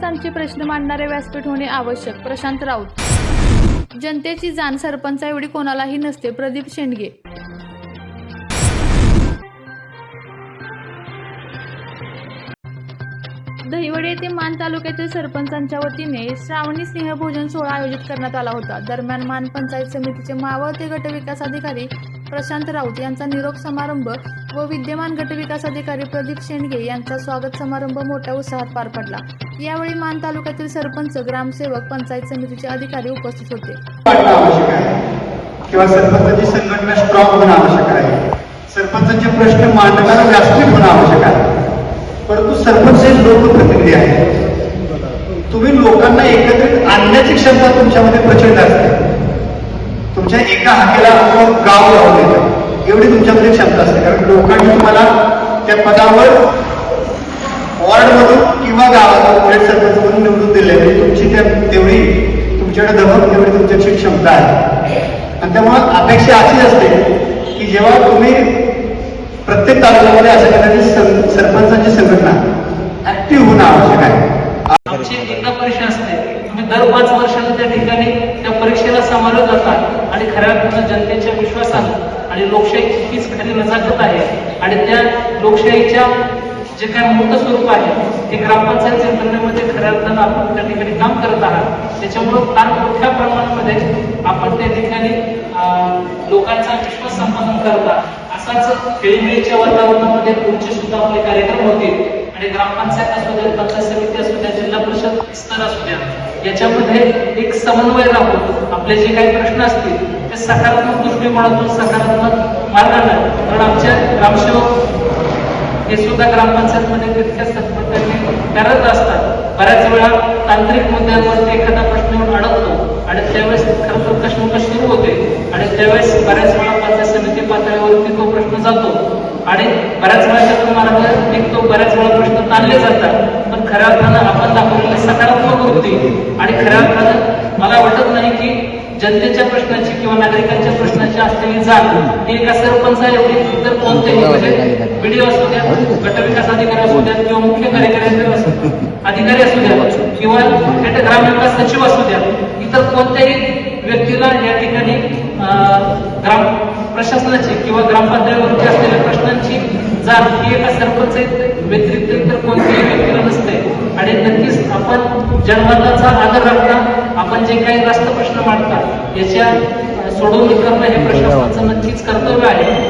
सरपंचांचे प्रश्न मांडणारे व्यासपीठ होणे आवश्यक. प्रशांत राऊत. जनतेची जाण सरपंचा एवढी कोणालाही नसते. प्रदीप शेंडगे. दहिवडे येथे मान तालुक्यातील सरपंचांच्या वतीने श्रावणी स्नेहभोजन सोहळा आयोजित करण्यात आला होता. दरम्यान मान पंचायत समितीचे मावळते गटविकास अधिकारी प्रशांत राऊत यांचा निरोप समारंभ व विद्यमान गटविकास अधिकारी प्रदीप शेंडगे यांचा स्वागत समारंभ मोठ्या उत्साहात पार पडला. यावेळी मान तालुक्यातील सरपंच ग्रामसेवक पंचायत समितीचे अधिकारी उपस्थित होते. आवश्यक आहे. किंवा सरपंचाची संघटना स्ट्रॉंग होणं आवश्यक आहे. सरपंचाचे प्रश्न मांडणारा व्यासपीठ होणं आवश्यक आहे. परंतु सरपंच हे लोकप्रतिनिधी आहे तुम्ही लोकांना एकत्रित आणण्याची क्षमता तुमच्यामध्ये प्रचंड असते. तुमच्या एका हाकेला गाव लावून येतं एवढी तुमच्यामध्ये क्षमता असते. कारण लोकांनी तुम्हाला त्या पदावर वॉर्डमधून किंवा गावातून उलट सरपंच म्हणून निवडून दिले म्हणजे तुमची त्या तेवढी तुमच्याकडे दमक तेवढी तुमच्याची क्षमता आहे. आणि त्यामुळं अपेक्षा अशी असते की जेव्हा तुम्ही प्रत्येक तालुक्यामध्ये अशा प्रकारची सरपंचांची संघटना ऍक्टिव्ह होणं आवश्यक आहे. आमची एकदा परीक्षा असते. तुम्ही दर पाच वर्षाला त्या ठिकाणी त्या परीक्षेला सामोरं जातात आणि खऱ्या अर्थानं जनतेच्या विश्वासानं आणि लोकशाही हीच खरी नजाकत आहे. आणि त्या लोकशाहीच्या जे काय मूर्त स्वरूप आहे ते ग्रामपंचायत यंत्रणेमध्ये खऱ्या अर्थानं आपण त्या ठिकाणी काम करत आहात. त्याच्यामुळं फार मोठ्या प्रमाणामध्ये आपण त्या ठिकाणी लोकांचा विश्वास संपादन करता असाच खेळीमेळीच्या वातावरणामध्ये पुढचे सुद्धा आपले कार्यक्रम होतील. आणि ग्रामपंचायत असू द्या पंचायत समिती असू द्या जिल्हा परिषद स्तर असू द्या याच्यामध्ये एक समन्वय राहून आपले जे काही प्रश्न असतील ते सकारात्मक दृष्टिकोनातून सकारात्मक मार्गाने कारण आमच्या ग्रामसेवक हे सुद्धा ग्रामपंचायतमध्ये तितक्याच तत्परतेने करत असतात. बऱ्याच वेळा तांत्रिक मुद्द्यांवरती एखादा प्रश्न येऊन अडकतो आणि त्यावेळेस खरं तर कशमकश सुरू होते. आणि त्यावेळेस बऱ्याच वेळा पंचायत समिती पातळीवरती तो प्रश्न जातो. आणि बऱ्याच वेळा त्यातून मार्ग निघतो बऱ्याच वेळा प्रश्न ताणले जातात. पण खऱ्या अर्थानं आपण दाखवलेली सकारात्मक वृत्ती. आणि खऱ्या अर्थानं मला वाटत नाही की जनतेच्या प्रश्नाची किंवा नागरिकांच्या प्रश्नाची असलेली जाण ही एका सरपंचा एवढी इतर कोणतेही म्हणजे व्हिडिओ गटविकास अधिकारी असू द्या किंवा मुख्य कार्यकारी असू अधिकारी असू द्या किंवा थेट ग्रामविकास सचिव असू द्या इतर कोणत्याही व्यक्तीला या ठिकाणी ग्राम प्रशासनाची किंवा ग्रामपातळीवरती असलेल्या प्रश्नांची जाण ही एका सरपंच व्यतिरिक्त इतर कोणत्याही व्यक्तीला नसते. आणि नक्कीच आपण जनमताचा आदर राखता आपण जे काही रास्त प्रश्न मांडता याच्या सोडवणी करणं हे प्रशासनाचं नक्कीच कर्तव्य आहे.